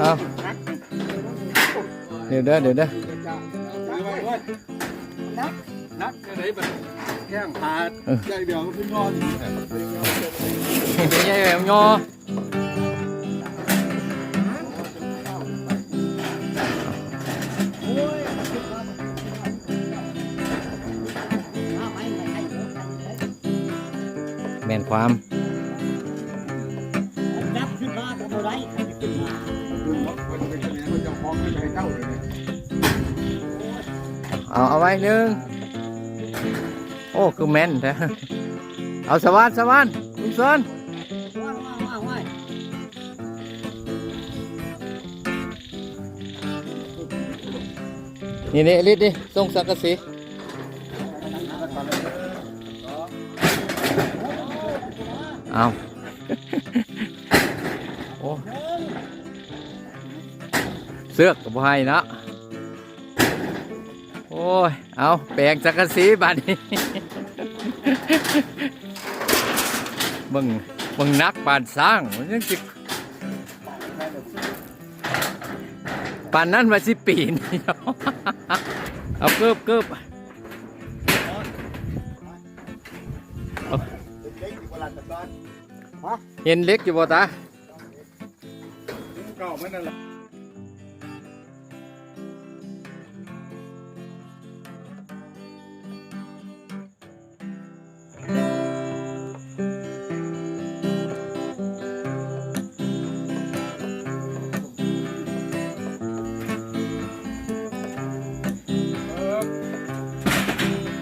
เอาเดี๋ยวเด้อเดี๋ยวเด้อนักจะได้แบบแข้งขาใจเดียวก็ขึ้นนอนเป็นไงแบบงอแม่นความจับขึ้นมาทำอะไรขึ้นมาดูว่าคนเป็น ยังไงมันจะมองไม่ใช่เจ้าเลยเอาเอาไว้หนึ่งโอ้คือแม่นแท้เอาสวานสวานลุงสวนนี่นี่ลิดดิส่งสังกะสีเอาโอ้ เสือกกับให้เนาะโอ้ย เอาแปลงสักะสีบาดนี้เบิ่งเบิ่งนักปานสร้างมันยังสิปานนั้นว่าสิปีนเอาเกิบเกิบเกเวลาจะตอนเห็นเล็กอยู่บ่ตาเก่าไม่นั่นแหละ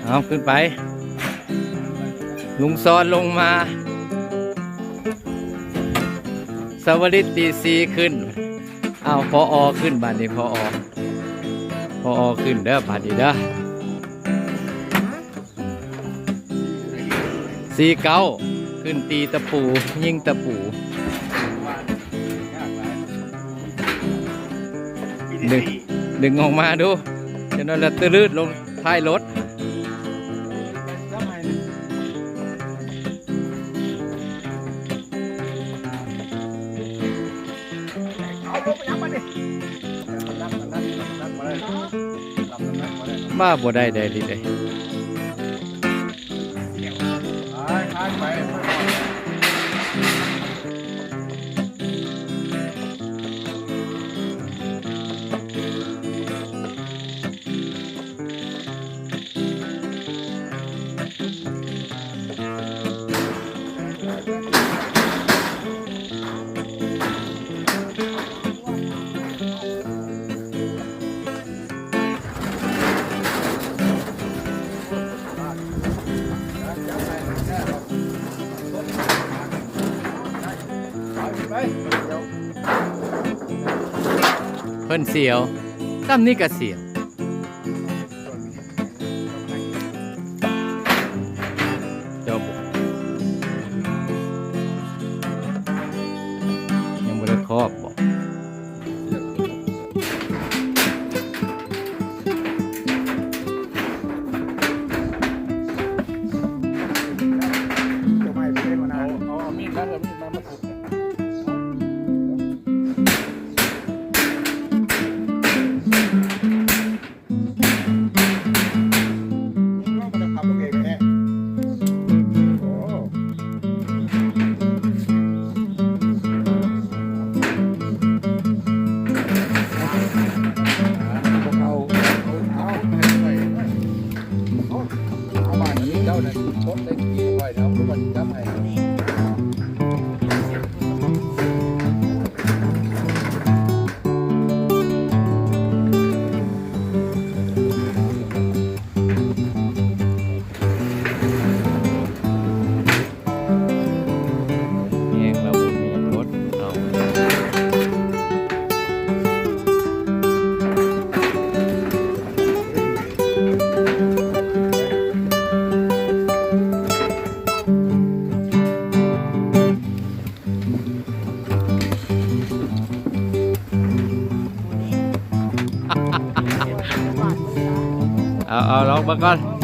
เอาขึ้นไป ลุงซอนลงมาสวริตตีซีขึ้น เอาพออขึ้นบาดนี้พออพออขึ้นเด้อบาดนี้เด้อสีเก้าขึ้นตีตะปู ยิงตะปูดึงดึงออกมาดูจะนั่นละตืดลงท้ายรถ มาบ่ได้ได้ดิเลย เพิ่นเสียวซ้ำนี่ก็เสียว เอ